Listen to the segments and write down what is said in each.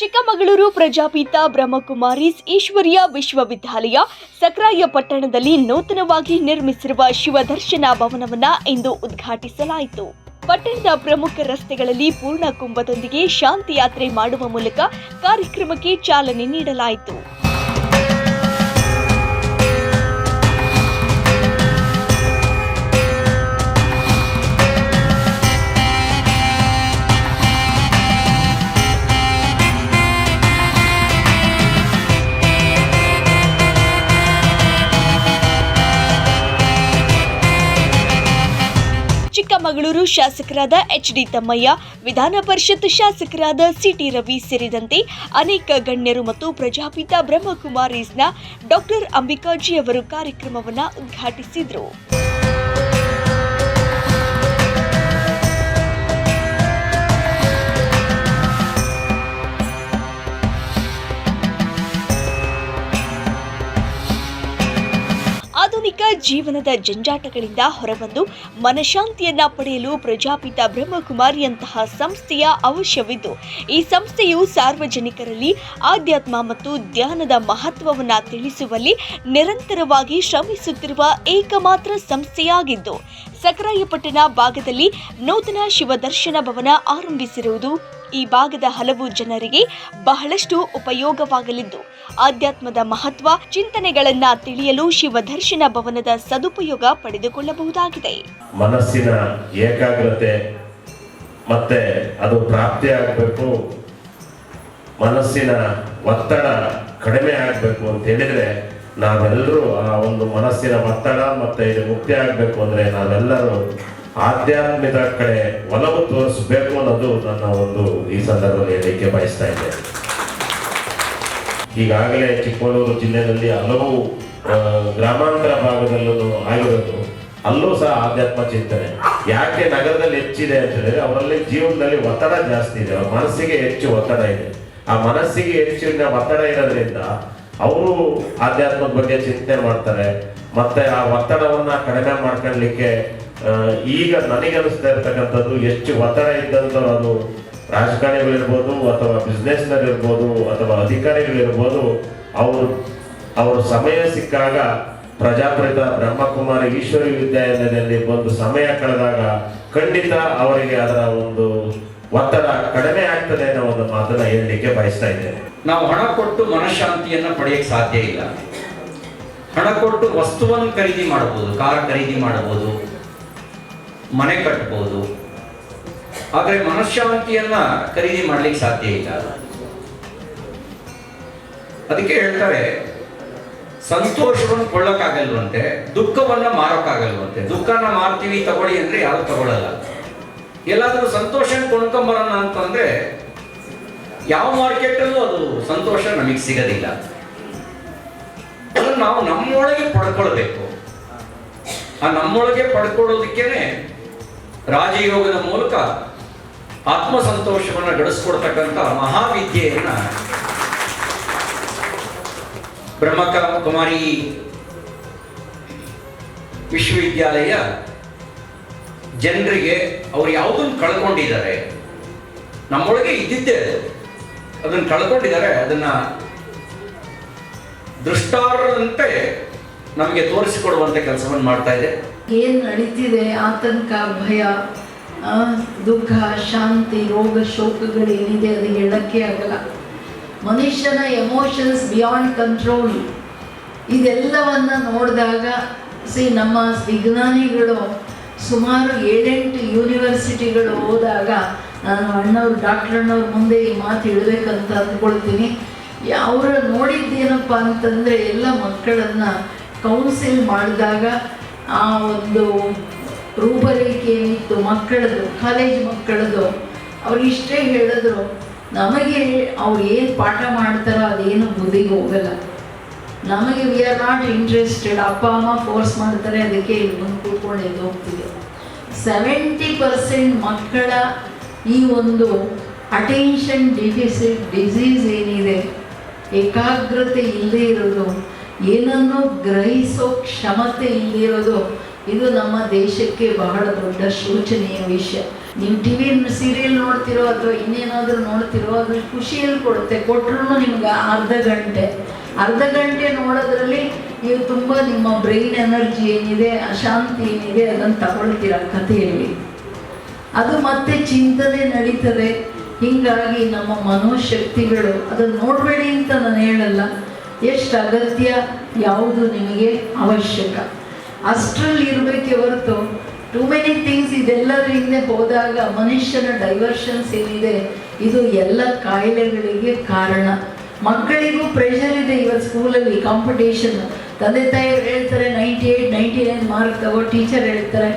ಚಿಕ್ಕಮಗಳೂರು ಪ್ರಜಾಪಿತ ಬ್ರಹ್ಮಕುಮಾರೀಸ್ ಈಶ್ವರ್ಯ ವಿಶ್ವವಿದ್ಯಾಲಯ ಸಕ್ರಾಯ ಪಟ್ಟಣದಲ್ಲಿ ನೂತನವಾಗಿ ನಿರ್ಮಿಸಿರುವ ಶಿವದರ್ಶನ ಭವನವನ್ನ ಇಂದು ಉದ್ಘಾಟಿಸಲಾಯಿತು. ಪಟ್ಟಣದ ಪ್ರಮುಖ ರಸ್ತೆಗಳಲ್ಲಿ ಪೂರ್ಣ ಕುಂಭದೊಂದಿಗೆ ಶಾಂತಿ ಯಾತ್ರೆ ಮಾಡುವ ಮೂಲಕ ಕಾರ್ಯಕ್ರಮಕ್ಕೆ ಚಾಲನೆ ನೀಡಲಾಯಿತು. ಚಿಕ್ಕಮಗಳೂರು ಶಾಸಕರಾದ ಎಚ್ ಡಿ ತಮ್ಮಯ್ಯ, ವಿಧಾನ ಪರಿಷತ್ ಶಾಸಕರಾದ ಸಿಟಿ ರವಿ ಸೇರಿದಂತೆ ಅನೇಕ ಗಣ್ಯರು ಮತ್ತು ಪ್ರಜಾಪಿತ ಬ್ರಹ್ಮಕುಮಾರೀಸ್ನ ಡಾಕ್ಟರ್ ಅಂಬಿಕಾಜಿ ಅವರು ಕಾರ್ಯಕ್ರಮವನ್ನು ಉದ್ಘಾಟಿಸಿದರು. ಜೀವನದ ಜಂಜಾಟಗಳಿಂದ ಹೊರಬಂದು ಮನಶಾಂತಿಯನ್ನ ಪಡೆಯಲು ಪ್ರಜಾಪಿತ ಬ್ರಹ್ಮಕುಮಾರಿಯಂತಹ ಸಂಸ್ಥೆಯ ಅವಶ್ಯವಿದ್ದು, ಈ ಸಂಸ್ಥೆಯು ಸಾರ್ವಜನಿಕರಲ್ಲಿ ಆಧ್ಯಾತ್ಮ ಮತ್ತು ಧ್ಯಾನದ ಮಹತ್ವವನ್ನ ತಿಳಿಸುವಲ್ಲಿ ನಿರಂತರವಾಗಿ ಶ್ರಮಿಸುತ್ತಿರುವ ಏಕಮಾತ್ರ ಸಂಸ್ಥೆಯಾಗಿದ್ದು, ಸಕರಾಯಪಟ್ಟಣ ಭಾಗದಲ್ಲಿ ನೂತನ ಶಿವದರ್ಶನ ಭವನ ಆರಂಭಿಸಿರುವುದು ಈ ಭಾಗದ ಹಲವು ಜನರಿಗೆ ಬಹಳಷ್ಟು ಉಪಯೋಗವಾಗಲಿದ್ದು, ಆಧ್ಯಾತ್ಮದ ಮಹತ್ವ ಚಿಂತನೆಗಳನ್ನ ತಿಳಿಯಲು ಶಿವದರ್ಶನ ಭವನದ ಸದುಪಯೋಗ ಪಡೆದುಕೊಳ್ಳಬಹುದಾಗಿದೆ. ಮನಸ್ಸಿನ ಏಕಾಗ್ರತೆ ಮತ್ತೆ ಅದು ಪ್ರಾಪ್ತಿ ಆಗಬೇಕು, ಮನಸ್ಸಿನ ಒತ್ತಡ ಕಡಿಮೆ ಆಗಬೇಕು ಅಂತ ಹೇಳಿದ್ರೆ ನಾವೆಲ್ಲರೂ ಆ ಒಂದು ಮನಸ್ಸಿನ ಒತ್ತಡ ಮತ್ತೆ ಇದು ಮುಕ್ತಿ ಆಗಬೇಕು ಅಂದ್ರೆ ನಾವೆಲ್ಲರೂ ಆಧ್ಯಾತ್ಮಿಕ ಕಡೆ ಒಲವು ತೋರಿಸಬೇಕು ಅನ್ನೋದು ನನ್ನ ಒಂದು ಈ ಸಂದರ್ಭದಲ್ಲಿ ಹೇಳಿಕೆ ಬಯಸ್ತಾ ಇದ್ದೇನೆ ಈಗಾಗಲೇ ಚಿಕ್ಕಮಗಳೂರು ಜಿಲ್ಲೆಯಲ್ಲಿ ಹಲವು ಗ್ರಾಮಾಂತರ ಭಾಗದಲ್ಲೂ ಆಗಿರೋದು, ಅಲ್ಲೂ ಸಹ ಆಧ್ಯಾತ್ಮ ಚಿಂತನೆ. ಯಾಕೆ ನಗರದಲ್ಲಿ ಹೆಚ್ಚಿದೆ ಅಂತ ಹೇಳಿದ್ರೆ ಅವರಲ್ಲಿ ಜೀವನದಲ್ಲಿ ಒತ್ತಡ ಜಾಸ್ತಿ ಇದೆ, ಅವ್ರ ಮನಸ್ಸಿಗೆ ಹೆಚ್ಚು ಒತ್ತಡ ಇದೆ. ಆ ಮನಸ್ಸಿಗೆ ಹೆಚ್ಚಿನ ಒತ್ತಡ ಇರೋದ್ರಿಂದ ಅವರು ಆಧ್ಯಾತ್ಮದ ಬಗ್ಗೆ ಚಿಂತನೆ ಮಾಡ್ತಾರೆ. ಮತ್ತೆ ಆ ಒತ್ತಡವನ್ನ ಕಡಿಮೆ ಮಾಡ್ಕೊಳ್ಳಿಕ್ಕೆ ಈಗ ನನಗೆ ಅನಿಸ್ತಾ ಇರ್ತಕ್ಕಂಥದ್ದು ಎಷ್ಟು ಒತ್ತಡ ಇದ್ದಂಥವ್ರು ಅದು ರಾಜಕಾರಣಿಗಳಿರ್ಬೋದು ಅಥವಾ ಬಿಸ್ನೆಸ್ನಲ್ಲಿರ್ಬೋದು ಅಥವಾ ಅಧಿಕಾರಿಗಳಿರ್ಬೋದು, ಅವರು ಅವರು ಸಮಯ ಸಿಕ್ಕಾಗ ಪ್ರಜಾಪ್ರಿತ ಬ್ರಹ್ಮಕುಮಾರಿ ಈಶ್ವರಿ ವಿದ್ಯಾಲಯದಲ್ಲಿ ಒಂದು ಸಮಯ ಕಳೆದಾಗ ಖಂಡಿತ ಅವರಿಗೆ ಅದರ ಒಂದು ಒತ್ತಡ ಕಡಿಮೆ ಆಗ್ತದೆ ಅನ್ನೋ ಒಂದು ಮಾತನ್ನ ಹೇಳಲಿಕ್ಕೆ ಬಯಸ್ತಾ ಇದ್ದೇನೆ. ನಾವು ಹಣ ಕೊಟ್ಟು ಮನಃಶಾಂತಿಯನ್ನ ಪಡೆಯಕ್ಕೆ ಸಾಧ್ಯ ಇಲ್ಲ. ಹಣ ಕೊಟ್ಟು ವಸ್ತುವನ್ನು ಖರೀದಿ ಮಾಡಬಹುದು, ಕಾರ್ ಖರೀದಿ ಮಾಡಬಹುದು, ಮನೆ ಕಟ್ಟಬಹುದು ಆದರೆ ಮನಃಶಾಂತಿಯನ್ನ ಖರೀದಿ ಮಾಡ್ಲಿಕ್ಕೆ ಸಾಧ್ಯ ಇಲ್ಲ. ಅದಕ್ಕೆ ಹೇಳ್ತಾರೆ, ಸಂತೋಷವನ್ನು ಕೊಳ್ಳಕ್ಕಾಗಲ್ವಂತೆ, ದುಃಖವನ್ನ ಮಾರೋಕ್ಕಾಗಲ್ವಂತೆ. ದುಃಖನ ಮಾರ್ತೀವಿ, ತಗೊಳ್ಳಿ ಅಂದ್ರೆ ಯಾರು ತಗೊಳ್ಳಲ್ಲ ಎಲ್ಲಾದರೂ ಸಂತೋಷ ಕೊಂಡ್ಕೊಂಬರೋಣ ಅಂತಂದ್ರೆ ಯಾವ ಮಾರ್ಕೆಟಲ್ಲೂ ಅದು ಸಂತೋಷ ನಮಗೆ ಸಿಗೋದಿಲ್ಲ. ಅದನ್ನು ನಾವು ನಮ್ಮೊಳಗೆ ಪಡ್ಕೊಳ್ಬೇಕು. ಆ ನಮ್ಮೊಳಗೆ ಪಡ್ಕೊಳ್ಳೋದಕ್ಕೇನೆ ರಾಜಯೋಗದ ಮೂಲಕ ಆತ್ಮ ಸಂತೋಷವನ್ನು ಗಳಿಸ್ಕೊಡ್ತಕ್ಕಂಥ ಮಹಾವಿದ್ಯೆಯನ್ನ ಬ್ರಹ್ಮಕ ಕುಮಾರಿ ವಿಶ್ವವಿದ್ಯಾಲಯ ಜನರಿಗೆ ಅವ್ರು ಯಾವುದನ್ನು ಕಳ್ಕೊಂಡಿದ್ದಾರೆ, ನಮ್ಮೊಳಗೆ ಇದ್ದಿದ್ದೆ ಅದನ್ನು ಕಳ್ಕೊಂಡಿದ್ದಾರೆ, ಅದನ್ನ ದೃಷ್ಟಾರದಂತೆ ನಮಗೆ ತೋರಿಸಿಕೊಡುವಂತ ಕೆಲಸವನ್ನು ಮಾಡ್ತಾ ಇದೆ. ಏನು ನಡೀತಿದೆ? ಆತಂಕ, ಭಯ ದುಃಖ, ಶಾಂತಿ, ರೋಗ, ಶೋಕಗಳು ಏನಿದೆ ಅದು ಹೇಳಕ್ಕೆ ಆಗಲ್ಲ. ಮನುಷ್ಯನ ಎಮೋಷನ್ಸ್ ಬಿಯಾಂಡ್ ಕಂಟ್ರೋಲ್ ಇದೆಲ್ಲವನ್ನ ನೋಡಿದಾಗ ಸಿ ನಮ್ಮ ವಿಜ್ಞಾನಿಗಳು ಸುಮಾರು ಏಳೆಂಟು ಯೂನಿವರ್ಸಿಟಿಗಳು ಹೋದಾಗ, ನಾನು ಅಣ್ಣವ್ರು ಡಾಕ್ಟರ್ ಅಣ್ಣವ್ರ ಮುಂದೆ ಈ ಮಾತು ಹೇಳಬೇಕಂತ ಅಂದ್ಕೊಳ್ತೀನಿ. ಅವರು ನೋಡಿದ್ದೇನಪ್ಪ ಅಂತಂದರೆ ಎಲ್ಲ ಮಕ್ಕಳನ್ನು ಕೌನ್ಸಿಲ್ ಮಾಡಿದಾಗ ಆ ಒಂದು ರೂಪರೇಖೆ ಏನಿತ್ತು ಮಕ್ಕಳದು ಕಾಲೇಜ್ ಮಕ್ಕಳದು. ಅವ್ರು ಇಷ್ಟೇ ಹೇಳಿದ್ರು, ನಮಗೆ ಅವ್ರು ಏನು ಪಾಠ ಮಾಡ್ತಾರೋ ಅದೇನು ಬುದ್ಧಿಗೆ ಹೋಗಲ್ಲ. ನಮಗೆ ವಿ ಆರ್ ನಾಟ್ ಇಂಟ್ರೆಸ್ಟೆಡ್ ಅಪ್ಪ, ಅಮ್ಮ ಫೋರ್ಸ್ ಮಾಡ್ತಾರೆ, ಅದಕ್ಕೆ ಇಲ್ಲಿ ಬಂದು ಕೂತ್ಕೊಂಡು ಎದ್ದು ಹೋಗ್ತೀವಿ. ಸೆವೆಂಟಿ ಪರ್ಸೆಂಟ್ ಮಕ್ಕಳ ಈ ಒಂದು ಅಟೆನ್ಷನ್ ಡಿಫಿಸಿಟ್ ಡಿಸೀಸ್ ಏನಿದೆ ಏಕಾಗ್ರತೆ ಇಲ್ಲದೆ ಇರೋದು, ಏನನ್ನು ಗ್ರಹಿಸೋ ಕ್ಷಮತೆ ಇಲ್ಲದೆ ಇರೋದು, ಇದು ನಮ್ಮ ದೇಶಕ್ಕೆ ಬಹಳ ದೊಡ್ಡ ಶೋಚನೀಯ ವಿಷಯ. ನೀವು ಟಿ ವಿ ಸೀರಿಯಲ್ ನೋಡ್ತಿರೋ ಅಥವಾ ಇನ್ನೇನಾದರೂ ನೋಡ್ತಿರೋ ಅದ್ರ ಖುಷಿಯಲ್ಲಿ ಕೊಡುತ್ತೆ. ಕೊಟ್ಟರು ನಿಮ್ಗೆ ಅರ್ಧ ಗಂಟೆ. ಅರ್ಧ ಗಂಟೆ ನೋಡೋದ್ರಲ್ಲಿ ನೀವು ತುಂಬ ನಿಮ್ಮ ಬ್ರೈನ್ ಎನರ್ಜಿ ಏನಿದೆ, ಅಶಾಂತಿ ಏನಿದೆ, ಅದನ್ನು ತಗೊಳ್ತೀರ ಕಥೆಯಲ್ಲಿ. ಅದು ಮತ್ತೆ ಚಿಂತನೆ ನಡೀತದೆ. ಹೀಗಾಗಿ ನಮ್ಮ ಮನೋಶಕ್ತಿಗಳು, ಅದನ್ನು ನೋಡಬೇಡಿ ಅಂತ ನಾನು ಹೇಳಲ್ಲ, ಎಷ್ಟು ಅಗತ್ಯ ಯಾವುದು ನಿಮಗೆ ಅವಶ್ಯಕ. ಅಷ್ಟರಲ್ಲಿ ಇರಬೇಕೆ ಹೊರತು ಟು ಮೆನಿ ಥಿಂಗ್ಸ್ ಇದೆಲ್ಲರ ಹಿಂದೆ ಹೋದಾಗ ಮನುಷ್ಯನ ಡೈವರ್ಷನ್ಸ್ ಏನಿದೆ, ಇದು ಎಲ್ಲ ಕಾಯಿಲೆಗಳಿಗೆ ಕಾರಣ. ಮಕ್ಕಳಿಗೂ ಪ್ರೆಷರ್ ಇದೆ ಇವತ್ತು ಸ್ಕೂಲಲ್ಲಿ ಕಾಂಪಿಟೇಷನ್ ತಂದೆ ತಾಯಿಯವರು ಹೇಳ್ತಾರೆ ninety eight ninety nine mark ತಗೋ ಟೀಚರ್ ಹೇಳ್ತಾರೆ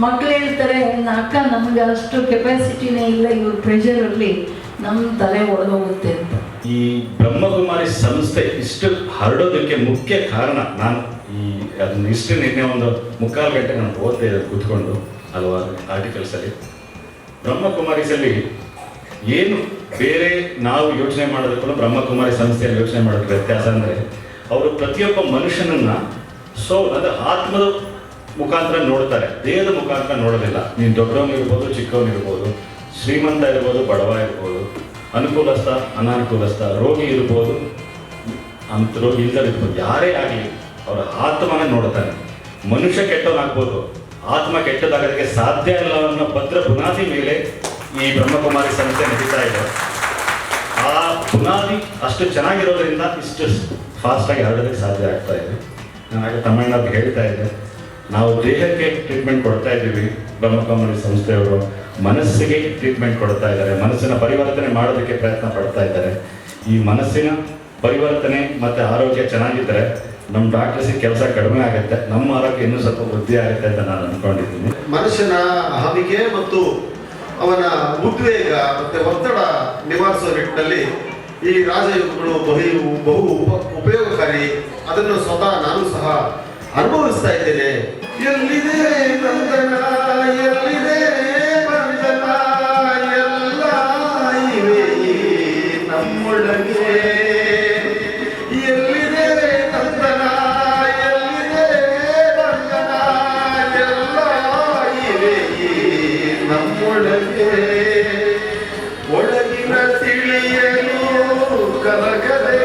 ಮಕ್ಕಳು ಹೇಳ್ತಾರೆ "ನ- ಅಕ್ಕ ನಮಗೆ ಅಷ್ಟು ಕೆಪಾಸಿಟಿನೇ ಇಲ್ಲ, ಇವ್ರ ಪ್ರೆಷರಲ್ಲಿ ನಮ್ಮ ತಲೆ ಒಡೆದೋಗುತ್ತೆ ಅಂತ. ಈ ಬ್ರಹ್ಮಕುಮಾರಿ ಸಂಸ್ಥೆ ಇಷ್ಟು ಹರಡೋದಕ್ಕೆ ಮುಖ್ಯ ಕಾರಣ, ನಾನು ಈ ಅದನ್ನ ಇಷ್ಟು ನಿನ್ನೆ ಒಂದು ಮುಕ್ಕಾಲು ಗಂಟೆ ನಾನು ಓದ್ತಾ ಇದ್ದೆ, ಕೂತ್ಕೊಂಡು ಹಲವಾರು ಆರ್ಟಿಕಲ್ಸಲ್ಲಿ ಬ್ರಹ್ಮಕುಮಾರಿಸಲ್ಲಿ ಏನು ಬೇರೆ ನಾವು ಯೋಚನೆ ಮಾಡೋದಕ್ಕೂ ಬ್ರಹ್ಮಕುಮಾರಿ ಸಂಸ್ಥೆಯಲ್ಲಿ ಯೋಚನೆ ಮಾಡೋದಕ್ಕೆ ವ್ಯತ್ಯಾಸ ಅಂದರೆ, ಅವರು ಪ್ರತಿಯೊಬ್ಬ ಮನುಷ್ಯನನ್ನ ಸೋ ಅಂದರೆ ಆತ್ಮದ ಮುಖಾಂತರ ನೋಡ್ತಾರೆ. ದೇಹದ ಮುಖಾಂತರ ನೋಡೋದಿಲ್ಲ. ನೀನು ದೊಡ್ಡವನು ಇರ್ಬೋದು ಇರ್ಬೋದು, ಶ್ರೀಮಂತ ಇರ್ಬೋದು, ಬಡವ ಇರ್ಬೋದು, ಅನುಕೂಲಸ್ಥ, ಅನಾನುಕೂಲಸ್ಥ, ರೋಗಿ ಇರ್ಬೋದು, ಅಂತ ರೋಗಿ ಇಲ್ಲದಿರ್ಬೋದು ಯಾರೇ ಆಗಲಿ ಅವರ ಆತ್ಮನ ನೋಡ್ತಾನೆ. ಮನುಷ್ಯ ಕೆಟ್ಟವನಾಗ್ಬೋದು, ಆತ್ಮ ಕೆಟ್ಟದಾಗೋದಕ್ಕೆ ಸಾಧ್ಯ ಇಲ್ಲ ಅನ್ನೋ ಭದ್ರ ಬುನಾದಿ ಮೇಲೆ ಈ ಬ್ರಹ್ಮಕುಮಾರಿ ಸಂಸ್ಥೆ ನಡೀತಾ ಇದೆ. ಆ ಬುನಾದಿ ಅಷ್ಟು ಚೆನ್ನಾಗಿರೋದ್ರಿಂದ ಇಷ್ಟು ಫಾಸ್ಟಾಗಿ ಹರಡೋದಕ್ಕೆ ಸಾಧ್ಯ ಆಗ್ತಾ ಇದೆ. ನಾನು ಹಾಗೆ ತಮಿಳ್ನಾಡಿಗೆ ಹೇಳ್ತಾ ಇದ್ದೆ. ನಾವು ದೇಹಕ್ಕೆ ಟ್ರೀಟ್ಮೆಂಟ್ ಕೊಡ್ತಾ ಇದ್ದೀವಿ. ಬ್ರಹ್ಮಕುಮಾರಿ ಸಂಸ್ಥೆಯವರು ಮನಸ್ಸಿಗೆ ಟ್ರೀಟ್ಮೆಂಟ್ ಕೊಡ್ತಾ ಇದ್ದಾರೆ. ಮನಸ್ಸಿನ ಪರಿವರ್ತನೆ ಮಾಡೋದಕ್ಕೆ ಪ್ರಯತ್ನ ಪಡ್ತಾ ಇದ್ದಾರೆ. ಈ ಮನಸ್ಸಿನ ಪರಿವರ್ತನೆ ಮತ್ತು ಆರೋಗ್ಯ ಚೆನ್ನಾಗಿದ್ದರೆ ನಮ್ಮ ಡಾಕ್ಟರ್ಸಿಗೆ ಕೆಲಸ ಕಡಿಮೆ ಆಗುತ್ತೆ. ನಮ್ಮ ಆರೋಗ್ಯ ಇನ್ನೂ ಸ್ವಲ್ಪ ವೃದ್ಧಿ ಆಗುತ್ತೆ ಅಂತ ನಾನು ಅಂದ್ಕೊಂಡಿದ್ದೀನಿ ಮನುಷ್ಯನ ಹವಿಗೆ ಮತ್ತು ಅವನ ಉದ್ವೇಗ ಮತ್ತು ಒತ್ತಡ ನಿವಾರಿಸುವ ನಿಟ್ಟಿನಲ್ಲಿ ಈ ರಾಜಯೋಗಗಳು ಬಹು ಬಹು ಉಪ ಉಪಯೋಗಕಾರಿ. ಅದನ್ನು ಸ್ವತಃ ನಾನು ಸಹ ಅನುಭವಿಸ್ತಾ ಇದ್ದೇನೆ. ಎಲ್ಲಿದೆ ಬಂಧನ ಎಲ್ಲಿದೆ ಬಂಧನ, ಎಲ್ಲ ಇವೆ ನಮ್ಮೊಳಗೆ ಎಲ್ಲಿದೆ ಬಂಧನ ಎಲ್ಲಿದೆ ಬಂಧನ, ಎಲ್ಲ ಇವೆ ನಮ್ಮೊಳಗೆ. ಒಳಗಿನ ತಿಳಿಯಲು ಕಲಕದೆ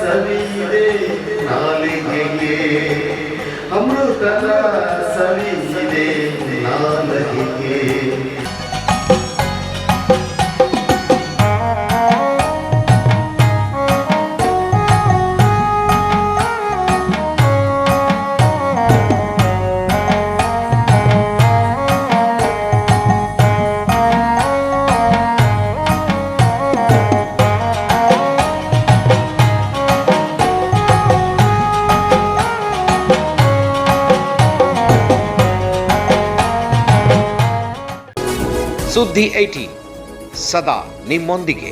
ಸವಿದೆ ನಾಲಿಗೆಗೆ ಅಮೃತದ ಸವಿದೆ ನಾಲಿಗೆಗೆ सुद्धि सदा निम्मन दिखे